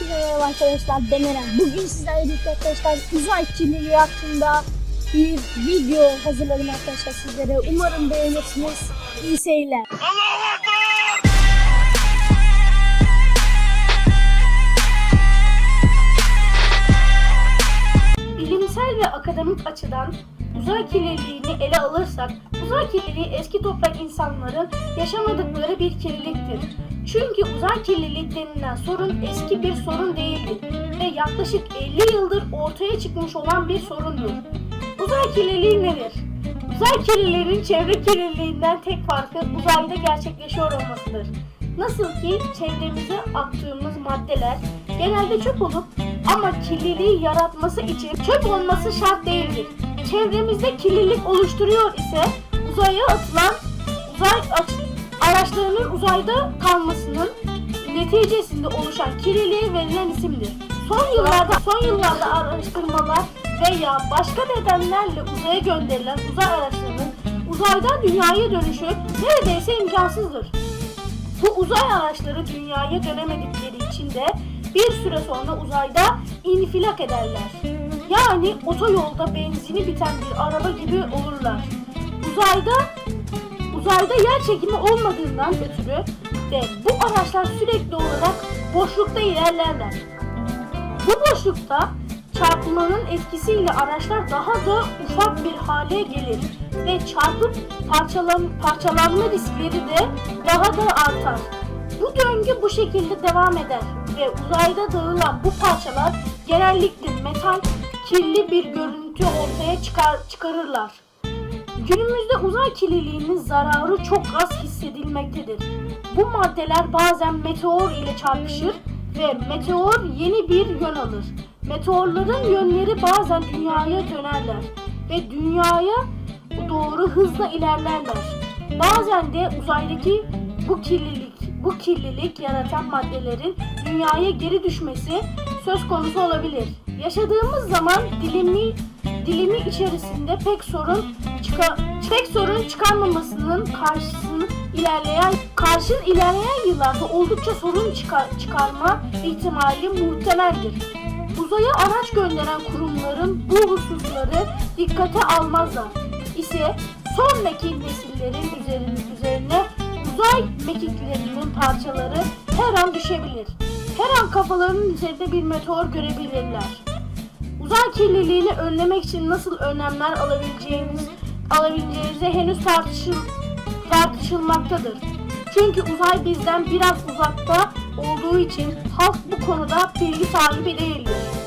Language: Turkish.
Hepinize merhaba arkadaşlar ben Eren. Bugün sizlerle birlikte arkadaşlar uzay kirliliği hakkında bir video hazırladım arkadaşlar sizlere. Umarım beğenirsiniz. İyi seyirler. Bilimsel ve akademik açıdan uzay kirliliğini ele alırsak, uzay kirliliği eski toprak insanların yaşamadıkları bir kirliliktir. Çünkü uzay kirliliği denilen sorun eski bir sorun değildir ve yaklaşık 50 yıldır ortaya çıkmış olan bir sorundur. Uzay kirliliği nedir? Uzay kirliliğinin çevre kirliliğinden tek farkı uzayda gerçekleşiyor olmasıdır. Nasıl ki çevremize attığımız maddeler genelde çöp olup ama kirliliği yaratması için çöp olması şart değildir. Çevremizde kirlilik oluşturuyor ise uzaya atılan uzay aç- araçlarının uzayda kalmasının neticesinde oluşan kirliliğe verilen isimdir. Son yıllarda son yıllarda araştırmalar veya başka nedenlerle uzaya gönderilen uzay araçlarının uzaydan dünyaya dönüşü neredeyse imkansızdır. Bu uzay araçları dünyaya dönemedikleri için de bir süre sonra uzayda infilak ederler. Yani otoyolda benzini biten bir araba gibi olurlar. Uzayda uzayda yer çekimi olmadığından ötürü de bu araçlar sürekli olarak boşlukta ilerlerler. Bu boşlukta çarpmanın etkisiyle araçlar daha da ufak bir hale gelir ve çarpıp parçalan, parçalanma riskleri de daha da artar. Bu döngü bu şekilde devam eder ve uzayda dağılan bu parçalar genellikle metal kirli bir görüntü ortaya çıkar, çıkarırlar. Günümüzde uzay kirliliğinin zararı çok az hissedilmektedir. Bu maddeler bazen meteor ile çarpışır ve meteor yeni bir yön alır. Meteorların yönleri bazen dünyaya dönerler ve dünyaya doğru hızla ilerlerler. Bazen de uzaydaki bu kirlilik, bu kirlilik yaratan maddelerin dünyaya geri düşmesi söz konusu olabilir. Yaşadığımız zaman dilimi dilimi içerisinde pek sorun çıka, pek sorun çıkarmamasının karşısını ilerleyen karşın ilerleyen yıllarda oldukça sorun çıkar, çıkarma ihtimali muhtemeldir. Uzaya araç gönderen kurumların bu hususları dikkate almazlar ise sonraki nesillerin üzerine, üzerine uzay mekiklerinin parçaları her an düşebilir. Her an kafalarının üzerinde bir meteor görebilirler. Uzay kirliliğini önlemek için nasıl önlemler alabileceğiniz alabileceğinize henüz tartışıl, tartışılmaktadır. Çünkü uzay bizden biraz uzakta olduğu için halk bu konuda bilgi sahibi değildir.